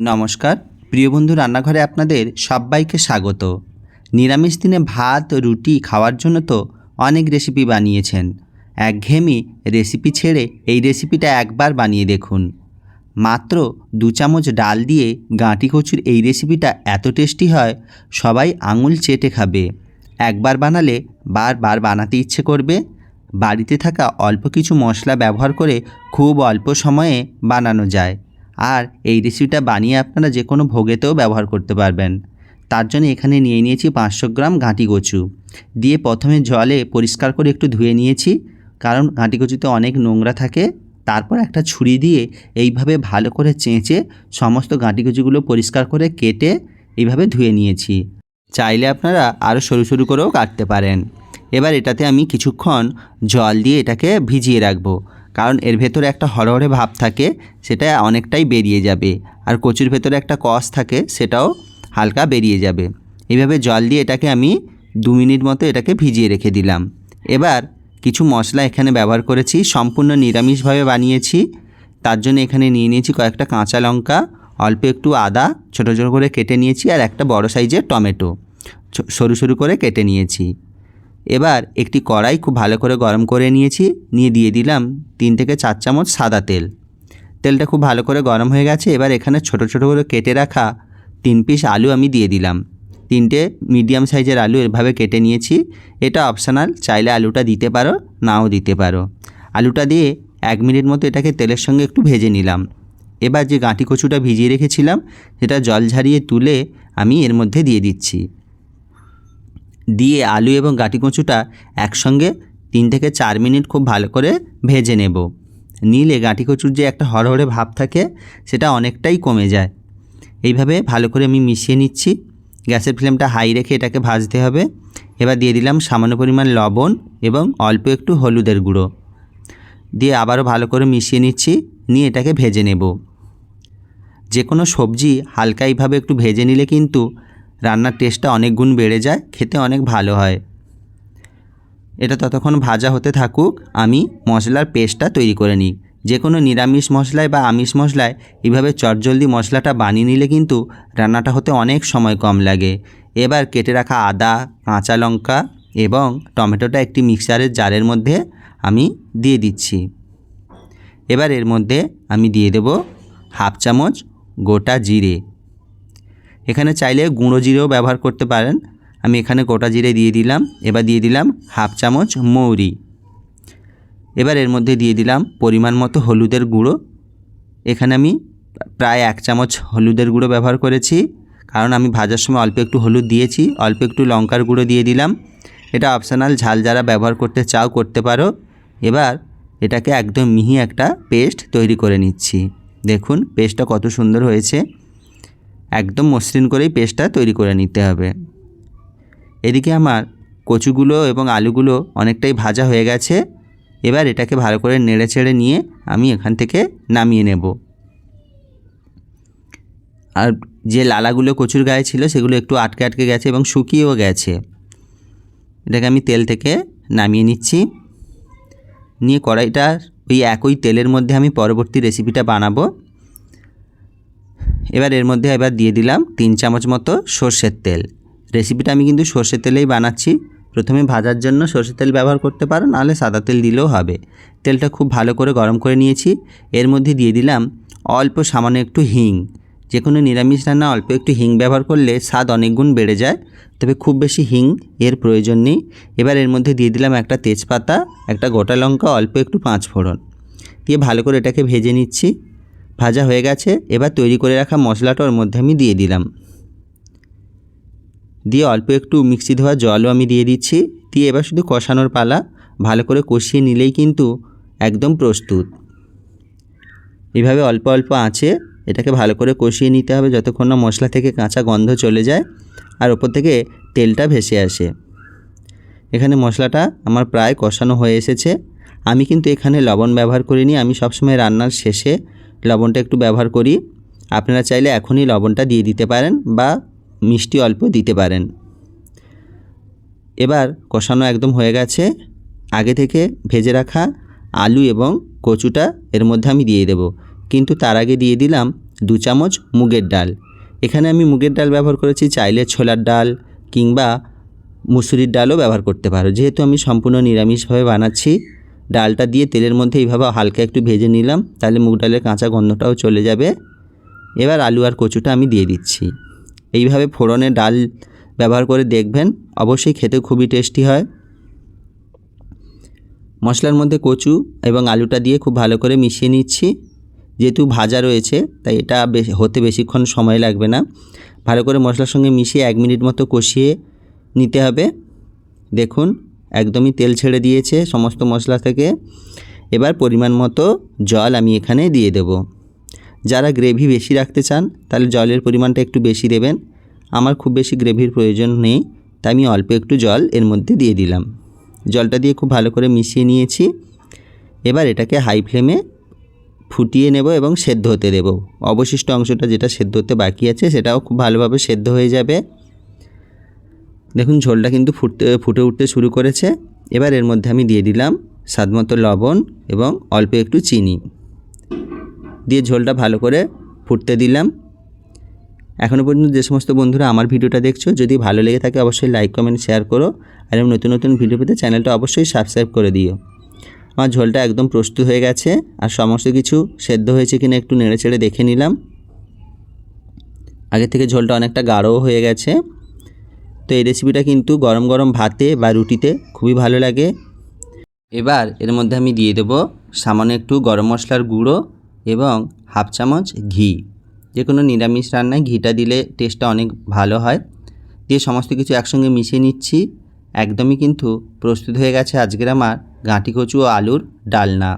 নমস্কার। প্রিয় বন্ধু, রান্নাঘরে আপনাদের সবাইকে স্বাগত। নিরামিষ দিনে ভাত, রুটি খাওয়ার জন্য তো অনেক রেসিপি বানিয়েছেন। একঘেয়েমি রেসিপি ছেড়ে এই রেসিপিটা একবার বানিয়ে দেখুন। মাত্র দু চামচ ডাল দিয়ে গাঁটি কচুর এই রেসিপিটা এত টেস্টি হয়, সবাই আঙুল চেটে খাবে। একবার বানালে বারবার বানাতে ইচ্ছে করবে। বাড়িতে থাকা অল্প কিছু মশলা ব্যবহার করে খুব অল্প সময়ে বানানো যায়। আর এই রেসিপিটা বানিয়ে আপনারা যে কোনো ভোগেতেও ব্যবহার করতে পারবেন। তার জন্য এখানে নিয়ে নিয়েছি পাঁচশো গ্রাম ঘাঁটি কচু। দিয়ে প্রথমে জলে পরিষ্কার করে একটু ধুয়ে নিয়েছি, কারণ ঘাঁটি কচুতে অনেক নোংরা থাকে। তারপর একটা ছুরি দিয়ে এইভাবে ভালো করে চেঁচে সমস্ত গাঁটি কচুগুলো পরিষ্কার করে কেটে এইভাবে ধুয়ে নিয়েছি। চাইলে আপনারা আরও সরু সরু করেও কাটতে পারেন। এবার এটাতে আমি কিছুক্ষণ জল দিয়ে এটাকে ভিজিয়ে রাখব। কারণ এর ভেতরে একটা হরহরে ভাব থাকে, সেটা অনেকটাই বেরিয়ে যাবে। আর কচুর ভেতরে একটা কষ থাকে, সেটাও হালকা বেরিয়ে যাবে। এইভাবে জল দিয়ে এটাকে আমি দু মিনিট মতো এটাকে ভিজিয়ে রেখে দিলাম। এবার কিছু মশলা এখানে ব্যবহার করেছি, সম্পূর্ণ নিরামিষভাবে বানিয়েছি। তার জন্য এখানে নিয়ে নিয়েছি কয়েকটা কাঁচা লঙ্কা, অল্প একটু আদা, ছোটো ছোটো করে কেটে নিয়েছি, আর একটা বড় সাইজের টমেটো। সরু সরু করে কেটে নিয়েছি। এবার একটি কড়াই খুব ভালো করে গরম করে নিয়েছি, নিয়ে দিয়ে দিলাম তিন থেকে চার চামচ সাদা তেল। তেলটা খুব ভালো করে গরম হয়ে গেছে, এবার এখানে ছোট ছোট করে কেটে রাখা তিন পিস আলু আমি দিয়ে দিলাম। তিনটে মিডিয়াম সাইজের আলু এভাবে কেটে নিয়েছি, এটা অপশনাল, চাইলে আলুটা দিতে পারো, নাও দিতে পারো। আলুটা দিয়ে এক মিনিট মতো এটাকে তেলের সঙ্গে একটু ভেজে নিলাম। এবার যে গাঁটি কচুটা ভিজিয়ে রেখেছিলাম, সেটা জল ঝারিয়ে তুলে আমি এর মধ্যে দিয়ে দিচ্ছি। দিয়ে আলু এবং গাঁটি কচুটা একসঙ্গে তিন থেকে চার মিনিট খুব ভালো করে ভেজে নেব। নিলে গাঁটি কচুর যে একটা হরহরে ভাব থাকে, সেটা অনেকটাই কমে যায়। এইভাবে ভালো করে আমি মিশিয়ে নিচ্ছি। গ্যাসের ফ্লেমটা হাই রেখে এটাকে ভাজতে হবে। এবার দিয়ে দিলাম সামান্য পরিমাণ লবণ এবং অল্প একটু হলুদের গুঁড়ো। দিয়ে আবারও ভালো করে মিশিয়ে নিচ্ছি, নিয়ে এটাকে ভেজে নেব। যে কোনো সবজি হালকা এইভাবে একটু ভেজে নিলে কিন্তু রান্নার টেস্টটা অনেক গুণ বেড়ে যায়, খেতে অনেক ভালো হয়। এটা ততক্ষণ ভাজা হতে থাকুক, আমি মশলার পেস্টটা তৈরি করে নিই। যে কোনো নিরামিষ মশলায় বা আমিষ মশলায় এভাবে চটজলদি মশলাটা বানিয়ে নিলে কিন্তু রান্নাটা হতে অনেক সময় কম লাগে। এবার কেটে রাখা আদা, কাঁচা লঙ্কা এবং টমেটোটা একটি মিক্সারের জারের মধ্যে আমি দিয়ে দিচ্ছি। এবার এর মধ্যে আমি দিয়ে দেব হাফ চামচ গোটা জিরে। এখানে চাইলে গুঁড়ো জিরেও ব্যবহার করতে পারেন। আমি এখানে গোটা জিরে দিয়ে দিলাম। এবার দিয়ে দিলাম হাফ চামচ মৌরি। এবার এর মধ্যে দিয়ে দিলাম পরিমাণ মতো হলুদের গুঁড়ো। এখানে আমি প্রায় এক চামচ হলুদের গুঁড়ো ব্যবহার করেছি। কারণ আমি ভাজার সময় অল্প একটু হলুদ দিয়েছি, অল্প একটু লঙ্কার গুঁড়ো দিয়ে দিলাম। এটা অপশনাল ঝাল যারা ব্যবহার করতে চাও করতে পারো। এবার এটাকে একদম মিহি একটা পেস্ট তৈরি করে নিচ্ছি। দেখুন পেস্টটা কত সুন্দর হয়েছে। একদম মসৃণ করেই পেস্টটা তৈরি করে নিতে হবে। এদিকে আমার কচুগুলো এবং আলুগুলো অনেকটাই ভাজা হয়ে গেছে। এবার এটাকে ভালো করে নেড়ে ছেড়ে নিয়ে আমি এখান থেকে নামিয়ে নেব। আর যে লালাগুলো কচুর গায়ে ছিল সেগুলো একটু আটকে আটকে গেছে এবং শুকিয়েও গেছে। এটাকে আমি তেল থেকে নামিয়ে নিচ্ছি। নিয়ে কড়াইটা ওই একই তেলের মধ্যে আমি পরবর্তী রেসিপিটা বানাবো। এবার এর মধ্যে এবার দিয়ে দিলাম তিন চামচ মতো সর্ষের তেল। রেসিপিটা আমি কিন্তু সর্ষের তেলেই বানাচ্ছি। প্রথমে ভাজার জন্য সর্ষের তেল ব্যবহার করতে পারো নাহলে সাদা তেল দিলেও হবে। তেলটা খুব ভালো করে গরম করে নিয়েছি। এর মধ্যে দিয়ে দিলাম অল্প সামান্য একটু হিং। যে কোনো নিরামিষ রান্না অল্প একটু হিং ব্যবহার করলে স্বাদ অনেক গুণ বেড়ে যায়, তবে খুব বেশি হিং এর প্রয়োজন নেই। এবার এর মধ্যে দিয়ে দিলাম একটা তেজপাতা, একটা গোটা লঙ্কা, অল্প একটু পাঁচ ফোড়ন। দিয়ে ভালো করে এটাকে ভেজে নিচ্ছি। ভাজা হয়ে গেছে, এবার তৈরি করে রাখা মশলাটা ওর মধ্যে আমি দিয়ে দিলাম। দিয়ে অল্প একটু মিক্সি ধোয়া জলও আমি দিয়ে দিচ্ছি। দিয়ে এবার শুধু কষানোর পালা, ভালো করে কষিয়ে নিলেই কিন্তু একদম প্রস্তুত। এভাবে অল্প অল্প আঁচে এটাকে ভালো করে কষিয়ে নিতে হবে যতক্ষণ না মশলা থেকে কাঁচা গন্ধ চলে যায় আর ওপর থেকে তেলটা ভেসে আসে। এখানে মশলাটা আমার প্রায় কষানো হয়ে এসেছে। আমি কিন্তু এখানে লবণ ব্যবহার করিনি, আমি সবসময় রান্নার শেষে লবণটা একটু ব্যবহার করি। আপনারা চাইলে এখনই লবণটা দিয়ে দিতে পারেন বা মিষ্টি অল্প দিতে পারেন। এবার কষানো একদম হয়ে গেছে। আগে থেকে ভেজে রাখা আলু এবং কচুটা এর মধ্যে আমি দিয়ে দেব। কিন্তু তার আগে দিয়ে দিলাম দু চামচ মুগের ডাল। এখানে আমি মুগের ডাল ব্যবহার করেছি, চাইলে ছোলার ডাল কিংবা মুসুরির ডালও ব্যবহার করতে পারো। যেহেতু আমি সম্পূর্ণ নিরামিষভাবে বানাচ্ছি ডালটা দিয়ে তেলের মধ্যে এইভাবে হালকা একটু ভেজে নিলাম, তাহলে মুগ ডালের কাঁচা গন্ধটাও চলে যাবে। এবার আলু আর কচুটা আমি দিয়ে দিচ্ছি। এইভাবে ফোড়নে ডাল ব্যবহার করে দেখবেন, অবশ্যই খেতে খুবই টেস্টি হয়। মশলার মধ্যে কচু এবং আলুটা দিয়ে খুব ভালো করে মিশিয়ে নিচ্ছি। যেহেতু ভাজা রয়েছে, তাই এটা হতে বেশিক্ষণ সময় লাগবে না। ভালো করে মশলার সঙ্গে মিশিয়ে এক মিনিট মতো কষিয়ে নিতে হবে। দেখুন একদমই তেল ছেড়ে দিয়েছে সমস্ত মশলা থেকে। এবার পরিমাণ মতো জল আমি এখানে দিয়ে দেব। যারা গ্রেভি বেশি রাখতে চান, তাহলে জলের পরিমাণটা একটু বেশি দেবেন। আমার খুব বেশি গ্রেভির প্রয়োজন নেই, তাই আমি অল্প একটু জল এর মধ্যে দিয়ে দিলাম। জলটা দিয়ে খুব ভালো করে মিশিয়ে নিয়েছি। এবার এটাকে হাই ফ্লেমে ফুটিয়ে নেব এবং সেদ্ধ হতে দেব। অবশিষ্ট অংশটা যেটা সেদ্ধ হতে বাকি আছে, সেটাও খুব ভালোভাবে সেদ্ধ হয়ে যাবে। দেখুন, ঝোলটা কিন্তু ফুটতে, ফুটে উঠতে শুরু করেছে। এবার এর মধ্যে আমি দিয়ে দিলাম স্বাদমতো লবণ এবং অল্প একটু চিনি। দিয়ে ঝোলটা ভালো করে ফুটতে দিলাম। এখনও পর্যন্ত যে সমস্ত বন্ধুরা আমার ভিডিওটা দেখছ, যদি ভালো লেগে থাকে অবশ্যই লাইক, কমেন্ট, শেয়ার করো। আর এরকম নতুন নতুন ভিডিও পেতে চ্যানেলটা অবশ্যই সাবস্ক্রাইব করে দিও। আমার ঝোলটা একদম প্রস্তুত হয়ে গেছে আর সমস্ত কিছু সেদ্ধ হয়েছে কিনা একটু নেড়ে চেড়ে দেখে নিলাম। আগে থেকে ঝোলটা অনেকটা গাঢ়ও হয়ে গেছে। তো এই রেসিপিটা কিন্তু গরম গরম ভাতে বা রুটিতে খুবই ভালো লাগে। এবার এর মধ্যে আমি দিয়ে দেব সামান্য একটু গরম মশলার গুঁড়ো এবং হাফ চামচ ঘি। যে কোনো নিরামিষ রান্নায় ঘিটা দিলে টেস্টটা অনেক ভালো হয়। দিয়ে সমস্ত কিছু একসঙ্গে মিশিয়ে নিচ্ছি। একদমই কিন্তু প্রস্তুত হয়ে গেছে আজকের আমার গাঁটি কচু ও আলুর ডালনা।